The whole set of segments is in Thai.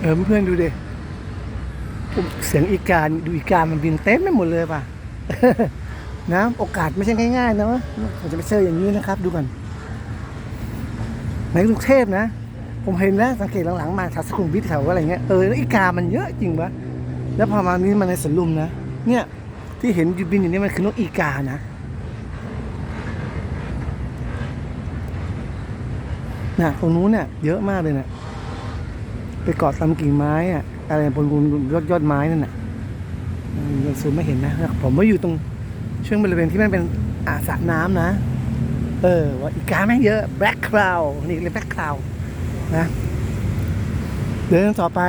เออเพื่อนดูดิเสียงอีกาดูอีกามันบินเต็มไปหมดเลยป่ะนะโอกาสไม่ใช่ง่ายๆนะวะผมจะไปเจออย่างนี้นะครับ ดูกันในกรุงเทพนะ ผมเห็นนะสังเกตหลังๆมาแถวสุขุมวิทแถวอะไรเงี้ยเอออีกามันเยอะจริงปะแล้วพอมานี้มาในสวนลุมนะเนี่ย ที่เห็นยูบินอยู่นี่มันคือนกอีกานะน่ะตรงนู้นเนี่ยเยอะมากเลยเนี่ย ไปเกาะตามกิ่งไม้อะอะไรบนบนยอดยอดไม้นั่นน่ะยังซูมไม่เห็นนะ ผมว่าอยู่ตรงช่วงบริเวณที่มันเป็นอาสระน้ำนะ เออ ว่าอีกาแม่งเยอะ black cloud นี่เรียก black cloud นะ เดินต่อไป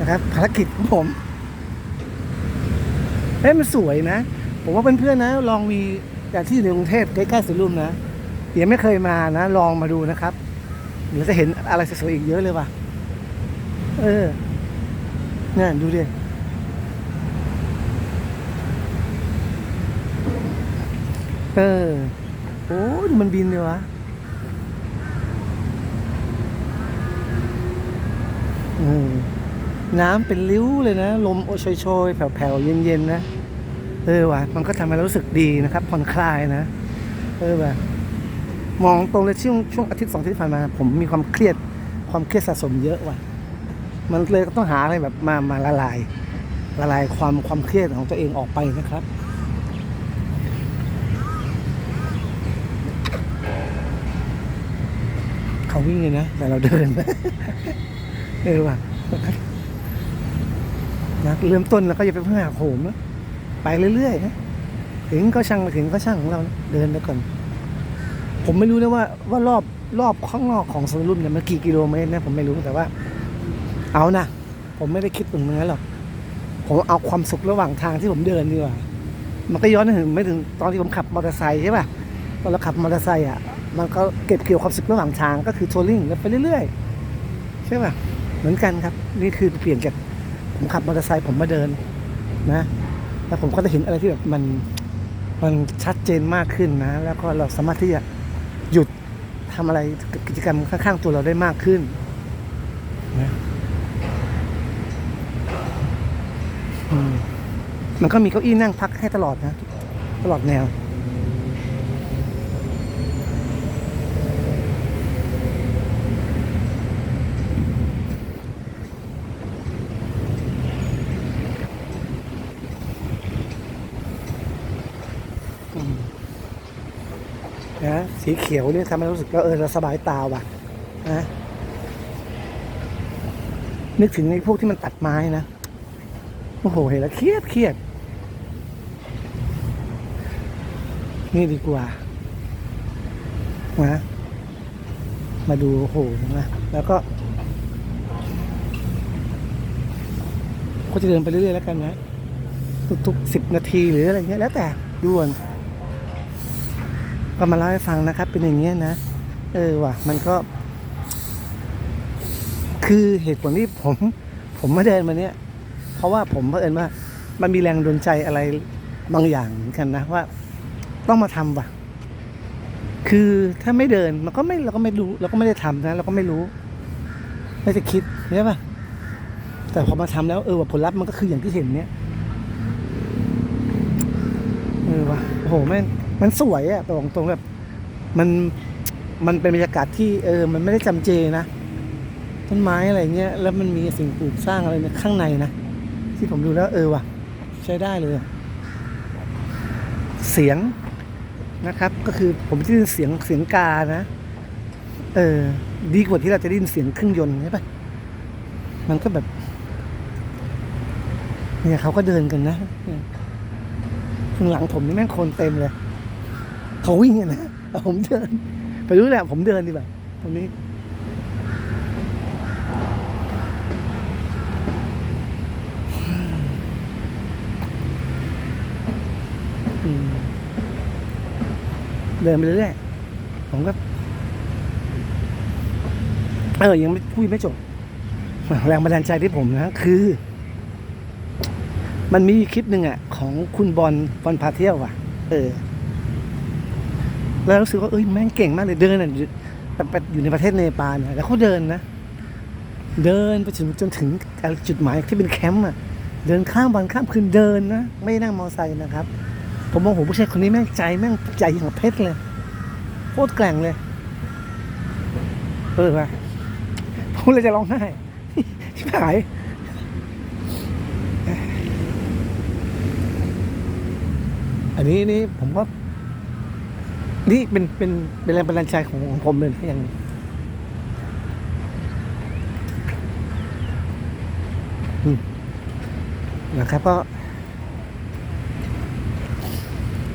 นะครับ ภารกิจของผมเฮ้ยมันสวยนะ ผมว่าเพื่อนๆนะ ลองมีอย่างที่อยู่ในกรุงเทพใกล้ๆสุรุ่มนะยังไม่เคยมานะ ลองมาดูนะครับ เดี๋ยวจะเห็นอะไรสวยๆอีกเยอะเลยว่ะ เออนี่นดูดิเออ โอ้มันบินเลยวะเออน้ำเป็นริ้วเลยนะ ลมโอโชยๆแผ่วๆ เย็นๆ นะ เออว่ะ มันก็ทำให้เรารู้สึกดีนะครับ ผ่อนคลายนะ เออว่ะ มองตรงเลยช่วงช่วงอาทิตย์สองอาทิตย์ผ่านมา ผมมีความเครียด ความเครียดสะสมเยอะว่ะ มันเลยต้องหาอะไรแบบมามาละลาย ละลายความความเครียดของตัวเองออกไปนะครับเขาวิ่งเลยนะแต่เราเดินเออว่ะนะเริ่มต้นแล้วก็อย่าไปเพิ่งหักโหมนะไปเรื่อยๆนะถึงก็ช่างถึงก็ช่างของเรานะเดินไปก่อน ผมไม่รู้นะว่าว่ารอบรอบข้างนอกของสวนลุมเนี่ยมันกี่กิโลเมตรนะผมไม่รู้แต่ว่า เอานะผมไม่ได้คิดถึงนั้นหรอกผมเอาความสุขระหว่างทางที่ผมเดินดีกว่ามันก็ย้อนถึงไม่ถึงตอนที่ผมขับมอเตอร์ไซค์ใช่ป่ะตอนเราขับมอเตอร์ไซค์อะมันก็เก็บเกี่ยวความสุขระหว่างทางก็คือทัวริงแล้วไปเรื่อยๆใช่ป่ะเหมือนกันครับ นี่คือเปลี่ยนจากผมขับมอเตอร์ไซค์ผมมาเดินนะแล้วผมก็จะเห็นอะไรที่แบบมันมันชัดเจนมากขึ้นนะ แล้วก็เราสามารถที่จะหยุดทำอะไรกิจกรรมข้างๆตัวเราได้มากขึ้นนะอื มันก็มีเก้าอี้นั่งพักให้ตลอดนะ ตลอดแนว นะสีเขียวเนี่ยทำให้รู้สึกว่าเออเราสบายตาว่ะ นะ นึกถึงในพวกที่มันตัดไม้นะ โอ้โห เห็นแล้วเครียดเครียด นี่ดีกว่านะมาดูโอ้โหนะแล้วก็ก็จะเดินไปเรื่อยๆแล้วกันนะ ทุกๆสิบนาทีหรืออะไรเงี้ยแล้วแต่ดูก่อนก็มาเล่าให้ฟังนะครับ เป็นอย่างเงี้ยนะ เออว่ะ มันก็ คือเหตุผลที่ผม ผมมาเดินมาเนี้ย เพราะว่าผมเผอิญว่ามันมีแรงดลใจอะไรบางอย่างเหมือนกันนะว่า ต้องมาทำว่ะ คือถ้าไม่เดินมันก็ไม่เราก็ไม่รู้เราก็ไม่ได้ทำนะเราก็ไม่รู้ไม่ได้คิดใช่ปะแต่พอมาทำแล้วเออว่ะผลลัพธ์มันก็คืออย่างที่เห็นเนี้ยเออว่ะโอ้โหแม่งมันสวยอะตรงตรงแบบ มันมันเป็นบรรยากาศที่เออ มันไม่ได้จำเจนะ ต้นไม้อะไรเงี้ยแล้วมันมีสิ่งปลูกสร้างอะไรในข้างในนะ ที่ผมดูแล้วเออว่ะ ใช้ได้เลย เสียงนะครับ ก็คือผมได้ยินเสียงเสียงกานะเออดีกว่าที่เราจะได้ยินเสียงเครื่องยนต์ใช่ปะมันก็แบบ เนี่ยเขาก็เดินกันนะข้างหลังผมนี่แม่งคนเต็มเลยเขาวิ่งกันนะผมเดิน ไปรู้แหละผมเดินดีแบบตรงนี้ เดินไปเรื่อยๆผมก็เออยังไม่พูดไม่จบแรงบันดาลใจที่ผมนะคือ มันมีคลิปหนึ่งอะ ของคุณบอลบอลพาเที่ยวอะ เออ แล้วรู้สึกว่าเอ้ยแม่งเก่งมากเลยเดินอะอยู่อยู่ในประเทศเนปาลเนี่ยแล้วเขาเดินนะเดินไปถึงจนถึงจุดหมายที่เป็นแคมป์อะ เดินข้ามวันข้ามคืนเดินนะ ไม่นั่งมอเตอร์ไซค์นะครับ ผมมองโหผู้ชายคนนี้แม่งใจแม่งใจอย่างเพชรเลยโคตรแกร่งเลย เออว่ะพูดเลยจะร้องไห้ชิบหายอันนี้นี่ผมก็นี่เป็นเป็นเป็นแรงบันดาลใจของของผมเลยนะอย่างนะครับก็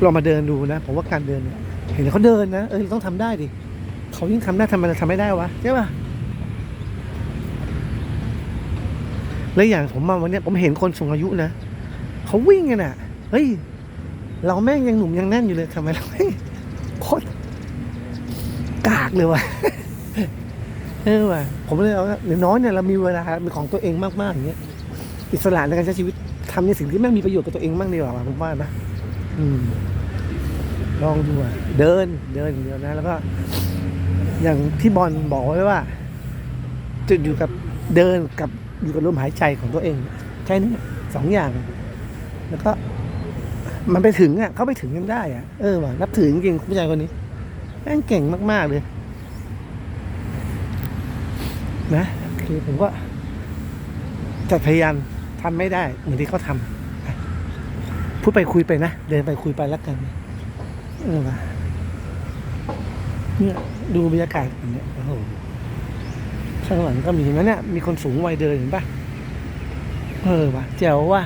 ลองมาเดินดูนะผมว่าการเดินเนี่ยเห็นเขาเดินนะเออต้องทำได้ดิเขายิ่งทำได้ทำไมทำไม่ได้วะใช่ป่ะแล้วอย่างผมมาวันนี้ผมเห็นคนสูงอายุนะเขาวิ่งกันอะเฮ้ยเราแม่งยังหนุ่มยังแน่นอยู่เลยทำไมเราไม่โคตรกากเลยวะเออว่ะผมเลยเอาว่าอย่างน้อยเนี่ยเรามีเวลาเป็นของตัวเองมากๆอย่างเงี้ยอิสระในการใช้ชีวิตทำในสิ่งที่แม่งมีประโยชน์กับตัวเองบ้างดีกว่าว่ะผมว่านะ ลองดูอะเดินเดินอย่างเดียวนะ แล้วก็ อย่างที่บอลบอกไว้ว่า จุดอยู่กับเดินกับอยู่กับลมหายใจของตัวเองแค่นี้สองอย่าง แล้วก็ มันไปถึงอะเขาไปถึงกันได้อะเออว่ะนับถือจริงผู้ชายคนนี้แม่งเก่งมาก ๆ เลย นะโอเคผมก็จะพยายามทำไม่ได้เหมือนที่เขาทำ พูดไปคุยไปนะ เดินไปคุยไปแล้วกันเออวะเนี่ยดูบรรยากาศแบบเนี่ยโอ้โหข้างหลังก็มีเห็นไหมเนี่ยมีคนสูงวัยเดินเห็นปะเออว่ะเจ๋วว่ะ